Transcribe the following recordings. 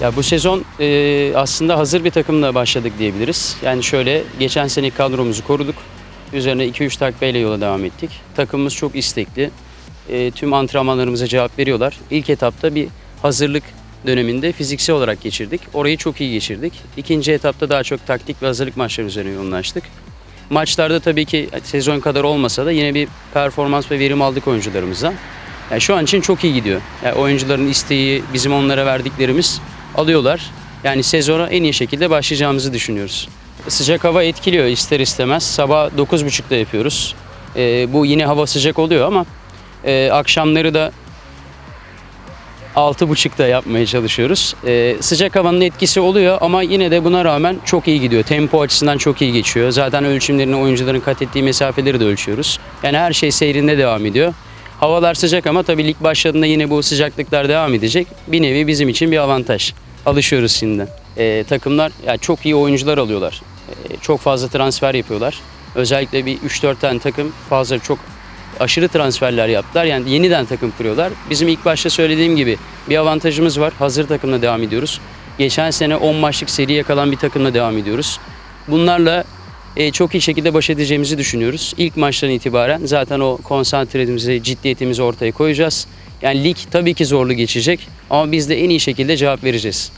Ya bu sezon e, aslında hazır bir takımla başladık diyebiliriz. Yani şöyle geçen sene kadromuzu koruduk. Üzerine 2-3 takviyeyle yola devam ettik. Takımımız çok istekli. E, tüm antrenmanlarımıza cevap veriyorlar. İlk etapta bir hazırlık döneminde fiziksel olarak geçirdik. Orayı çok iyi geçirdik. İkinci etapta daha çok taktik ve hazırlık maçları üzerine yoğunlaştık. Maçlarda tabii ki sezon kadar olmasa da yine bir performans ve verim aldık oyuncularımızdan. Yani şu an için çok iyi gidiyor. Yani oyuncuların isteği, bizim onlara verdiklerimiz alıyorlar. Yani sezona en iyi şekilde başlayacağımızı düşünüyoruz. Sıcak hava etkiliyor ister istemez. Sabah 9.30'da yapıyoruz. Ee, bu yine hava sıcak oluyor ama e, akşamları da 6.30'da yapmaya çalışıyoruz. Ee, sıcak havanın etkisi oluyor ama yine de buna rağmen çok iyi gidiyor. Tempo açısından çok iyi geçiyor. Zaten ölçümlerini oyuncuların kat ettiği mesafeleri de ölçüyoruz. Yani her şey seyrinde devam ediyor. Havalar sıcak ama tabii lig başladığında yine bu sıcaklıklar devam edecek. Bir nevi bizim için bir avantaj. Alışıyoruz şimdi. Ee, takımlar yani çok iyi oyuncular alıyorlar. Ee, çok fazla transfer yapıyorlar. Özellikle bir 3-4 tane takım fazla çok aşırı transferler yaptılar. Yani yeniden takım kuruyorlar. Bizim ilk başta söylediğim gibi bir avantajımız var. Hazır takımla devam ediyoruz. Geçen sene 10 maçlık seri yakalan bir takımla devam ediyoruz. Bunlarla e, çok iyi şekilde baş edeceğimizi düşünüyoruz. İlk maçtan itibaren zaten o konsantremizi, ciddiyetimizi ortaya koyacağız. Yani lig tabii ki zorlu geçecek ama biz de en iyi şekilde cevap vereceğiz.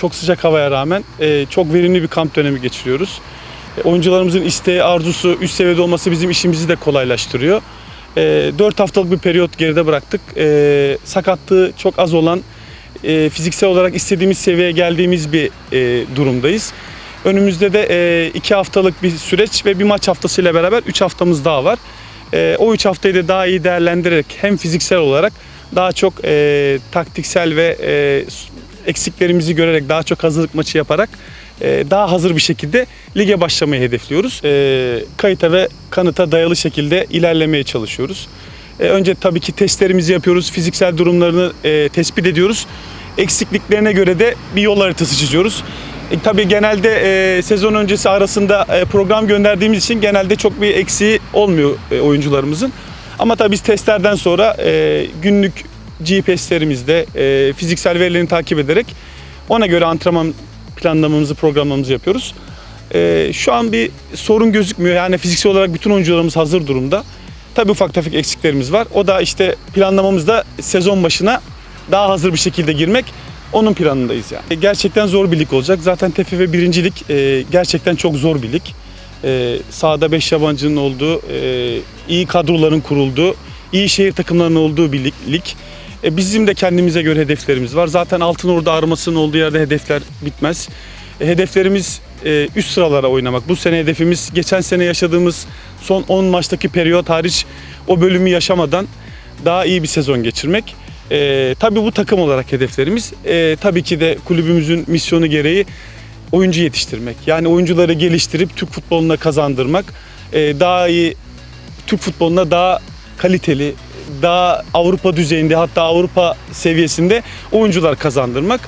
Çok sıcak havaya rağmen e, çok verimli bir kamp dönemi geçiriyoruz. E, oyuncularımızın isteği, arzusu üst seviyede olması bizim işimizi de kolaylaştırıyor. E, 4 haftalık bir periyot geride bıraktık. E, sakatlığı çok az olan, e, fiziksel olarak istediğimiz seviyeye geldiğimiz bir e, durumdayız. Önümüzde de 2 haftalık bir süreç ve bir maç haftasıyla beraber 3 haftamız daha var. E, o 3 haftayı da daha iyi değerlendirerek hem fiziksel olarak daha çok e, taktiksel ve e, eksiklerimizi görerek daha çok hazırlık maçı yaparak e, daha hazır bir şekilde lige başlamayı hedefliyoruz. E, kayıta ve kanıta dayalı şekilde ilerlemeye çalışıyoruz. E, önce tabii ki testlerimizi yapıyoruz, fiziksel durumlarını tespit ediyoruz. Eksikliklerine göre de bir yol haritası çiziyoruz. E, tabii genelde e, sezon öncesi arasında e, program gönderdiğimiz için genelde çok bir eksiği olmuyor e, oyuncularımızın. Ama tabii biz testlerden sonra e, günlük GPS'lerimizde e, fiziksel verilerini takip ederek ona göre antrenman planlamamızı, programlamamızı yapıyoruz. E, şu an bir sorun gözükmüyor. Yani fiziksel olarak bütün oyuncularımız hazır durumda. Tabii ufak tefek eksiklerimiz var. O da işte planlamamızda sezon başına daha hazır bir şekilde girmek. Onun planındayız yani. E, Gerçekten zor bir lig olacak. Zaten TFF birincilik e, gerçekten çok zor bir lig. E, sahada 5 yabancının olduğu, e, iyi kadroların kurulduğu, iyi şehir takımlarının olduğu bir lig. lig. E, bizim de kendimize göre hedeflerimiz var. Zaten Altın Ordu armasının olduğu yerde hedefler bitmez. E, hedeflerimiz e, üst sıralara oynamak. Bu sene hedefimiz geçen sene yaşadığımız son 10 maçtaki periyot hariç o bölümü yaşamadan daha iyi bir sezon geçirmek. E, tabii bu takım olarak hedeflerimiz. E, tabii ki de kulübümüzün misyonu gereği oyuncu yetiştirmek. Yani oyuncuları geliştirip Türk futboluna kazandırmak. E, daha iyi Türk futboluna daha kaliteli, daha Avrupa düzeyinde hatta Avrupa seviyesinde oyuncular kazandırmak.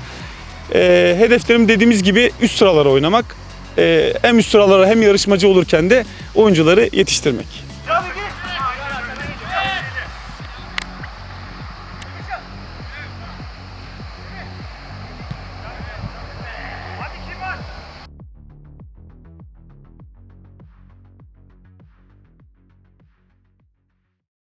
E, hedeflerim dediğimiz gibi üst sıralara oynamak. E, hem üst sıralara hem yarışmacı olurken de oyuncuları yetiştirmek.